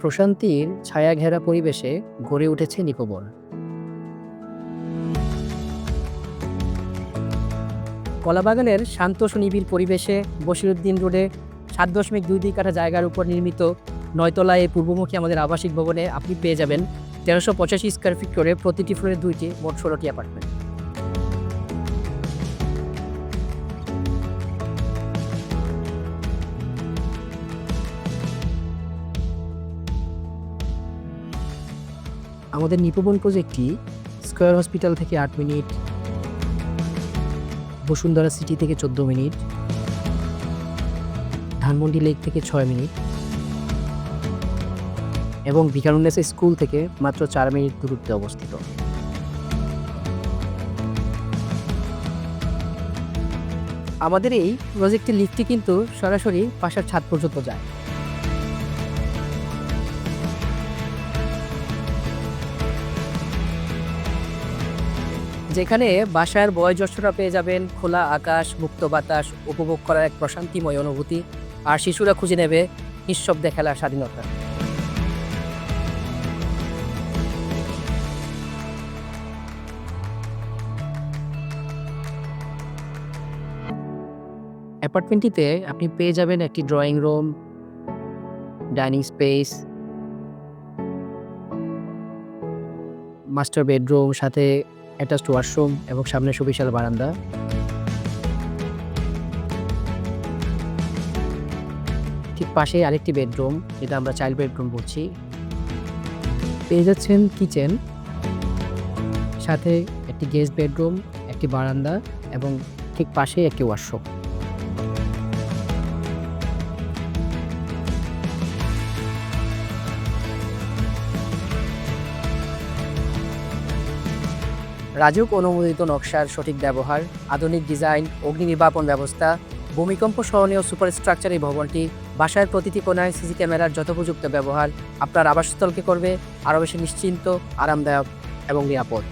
প্রশান্তির ছায়া ঘেরা পরিবেশে গড়ে উঠেছে নিকোবর। কলাবাগানের শান্ত সুনিবিড় পরিবেশে বসিরুদ্দিন রোডে সাত দশমিক দুই দুই কাঠা জায়গার উপর নির্মিত নয়তলা এই পূর্বমুখী আমাদের আবাসিক ভবনে আপনি পেয়ে যাবেন তেরোশো পঁচাশি স্কোয়ার ফিট করে প্রতিটি ফ্লোরে দুইটি মোট ষোলোটি অ্যাপার্টমেন্ট আমাদের নিপবন প্রজেক্টটি স্কয়ার হসপিটাল থেকে আট মিনিট, বসুন্ধরা সিটি থেকে চোদ্দ মিনিট, ধানমন্ডি লেক থেকে ছয় মিনিট এবং ভিকারুন্নেসা স্কুল থেকে মাত্র চার মিনিট দূরত্বে অবস্থিত। আমাদের এই প্রজেক্টের লিফটটি কিন্তু সরাসরি বাসার ছাদ পর্যন্ত যায়। যেখানে বাসার বয়োজ্যেষ্ঠরা পেয়ে যাবেন খোলা আকাশ, মুক্ত বাতাস, উপভোগ করার এক প্রশান্তিময় অনুভূতি। আর শিশুরা খুঁজে নেবে নিঃশব্দে খেলার স্বাধীনতা। অ্যাপার্টমেন্টটিতে আপনি পেয়ে যাবেন একটি drawing room, dining space, master bedroom, সাথে অ্যাটাচড ওয়াশরুম এবং সামনে সুবিশাল বারান্দা। ঠিক পাশে আরেকটি বেডরুম, যেটা আমরা চাইল্ড বেডরুম বলছি। পেয়ে যাচ্ছেন কিচেন। সাথে একটি গেস্ট বেডরুম, একটি বারান্দা এবং ঠিক পাশেই একটি ওয়াশরুম। রাজুক অনুমোদিত নকশার সঠিক ব্যবহার, আধুনিক ডিজাইন, অগ্নি নির্বাপন ব্যবস্থা, ভূমিকম্প সহনীয় সুপার স্ট্রাকচার এই ভবনটি, বাসার প্রতিটি কোনায় সিসি ক্যামেরার যথোপযুক্ত ব্যবহার, আপনার আবাসস্থলকে করবে আরও বেশি নিশ্চিন্ত, আরামদায়ক এবং নিরাপদ।